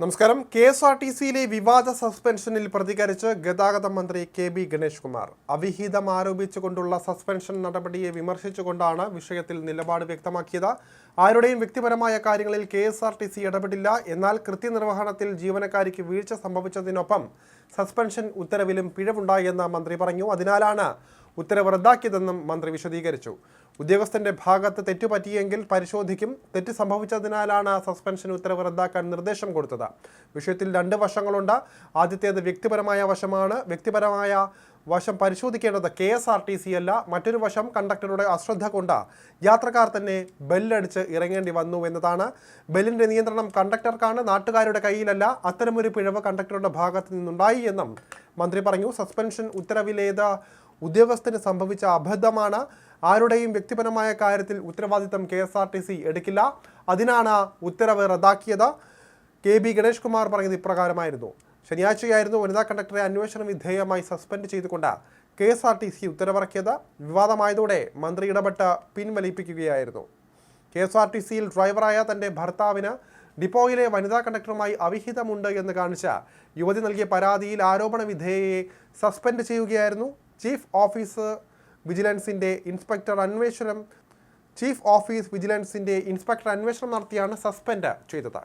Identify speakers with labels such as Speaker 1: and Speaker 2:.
Speaker 1: നമസ്കാരം. K S R T സിയിലെ വിവാദ സസ്പെൻഷനിൽ പ്രതികരിച്ച് ഗതാഗത മന്ത്രി കെ ബി ഗണേഷ് കുമാർ. അവിഹിതം ആരോപിച്ചുകൊണ്ടുള്ള സസ്പെൻഷൻ നടപടിയെ വിമർശിച്ചുകൊണ്ടാണ് വിഷയത്തിൽ നിലപാട് വ്യക്തമാക്കിയത്. ആരുടെയും വ്യക്തിപരമായ കാര്യങ്ങളിൽ K S R T C ഇടപെടില്ല. എന്നാൽ കൃത്യനിർവഹണത്തിൽ ജീവനക്കാരിക്ക് വീഴ്ച സംഭവിച്ചതിനൊപ്പം സസ്പെൻഷൻ ഉത്തരവിലും പിഴവുണ്ടായെന്ന് മന്ത്രി പറഞ്ഞു. അതിനാലാണ് ഉത്തരവ് റദ്ദാക്കിയതെന്നും മന്ത്രി വിശദീകരിച്ചു. ഉദ്യോഗസ്ഥന്റെ ഭാഗത്ത് തെറ്റുപറ്റിയെങ്കിൽ പരിശോധിക്കും. തെറ്റ് സംഭവിച്ചതിനാലാണ് സസ്പെൻഷൻ ഉത്തരവ് റദ്ദാക്കാൻ നിർദ്ദേശം കൊടുത്തത്. വിഷയത്തിൽ രണ്ട് വശങ്ങളുണ്ട്. ആദ്യത്തേത് വ്യക്തിപരമായ വശമാണ്. വ്യക്തിപരമായ വശം പരിശോധിക്കേണ്ടത് K S R T C അല്ല. മറ്റൊരു വശം കണ്ടക്ടറുടെ അശ്രദ്ധ കൊണ്ട് യാത്രക്കാർ തന്നെ ബെല്ലടിച്ച് ഇറങ്ങേണ്ടി വന്നു എന്നതാണ്. ബെല്ലിന്റെ നിയന്ത്രണം കണ്ടക്ടർക്കാണ് നാട്ടുകാരുടെ കയ്യിലല്ല. അത്തരമൊരു പിഴവ് കണ്ടക്ടറുടെ ഭാഗത്ത് നിന്നുണ്ടായി എന്നും മന്ത്രി പറഞ്ഞു. സസ്പെൻഷൻ ഉത്തരവിലേത് ഉദ്യോഗസ്ഥന് സംഭവിച്ച അബദ്ധമാണ്. ആരുടെയും വ്യക്തിപരമായ കാര്യത്തിൽ ഉത്തരവാദിത്തം K S R T C എടുക്കില്ല. അതിനാണ് ഉത്തരവ് റദ്ദാക്കിയത്. കെ ബി ഗണേഷ് കുമാർ പറഞ്ഞത് ഇപ്രകാരമായിരുന്നു. ശനിയാഴ്ചയായിരുന്നു വനിതാ കണ്ടക്ടറെ അന്വേഷണ വിധേയമായി സസ്പെൻഡ് ചെയ്തുകൊണ്ട് K S R T C ഉത്തരവിറക്കിയത്. വിവാദമായതോടെ മന്ത്രി ഇടപെട്ട് പിൻവലിപ്പിക്കുകയായിരുന്നു. കെ എസ് ആർ ടി സിയിൽ ഡ്രൈവറായ തന്റെ ഭർത്താവിന് ഡിപ്പോയിലെ വനിതാ കണ്ടക്ടറുമായി അവിഹിതമുണ്ട് എന്ന് കാണിച്ച യുവതി നൽകിയ പരാതിയിൽ ആരോപണ വിധേയയെ സസ്പെൻഡ് ചെയ്യുകയായിരുന്നു. ചീഫ് ഓഫീസ് വിജിലൻസിന്റെ ഇൻസ്പെക്ടർ അന്വേഷണം ചീഫ് ഓഫീസ് വിജിലൻസിന്റെ ഇൻസ്പെക്ടർ അന്വേഷണം നടത്തിയാണ് സസ്പെൻഡ് ചെയ്തത്.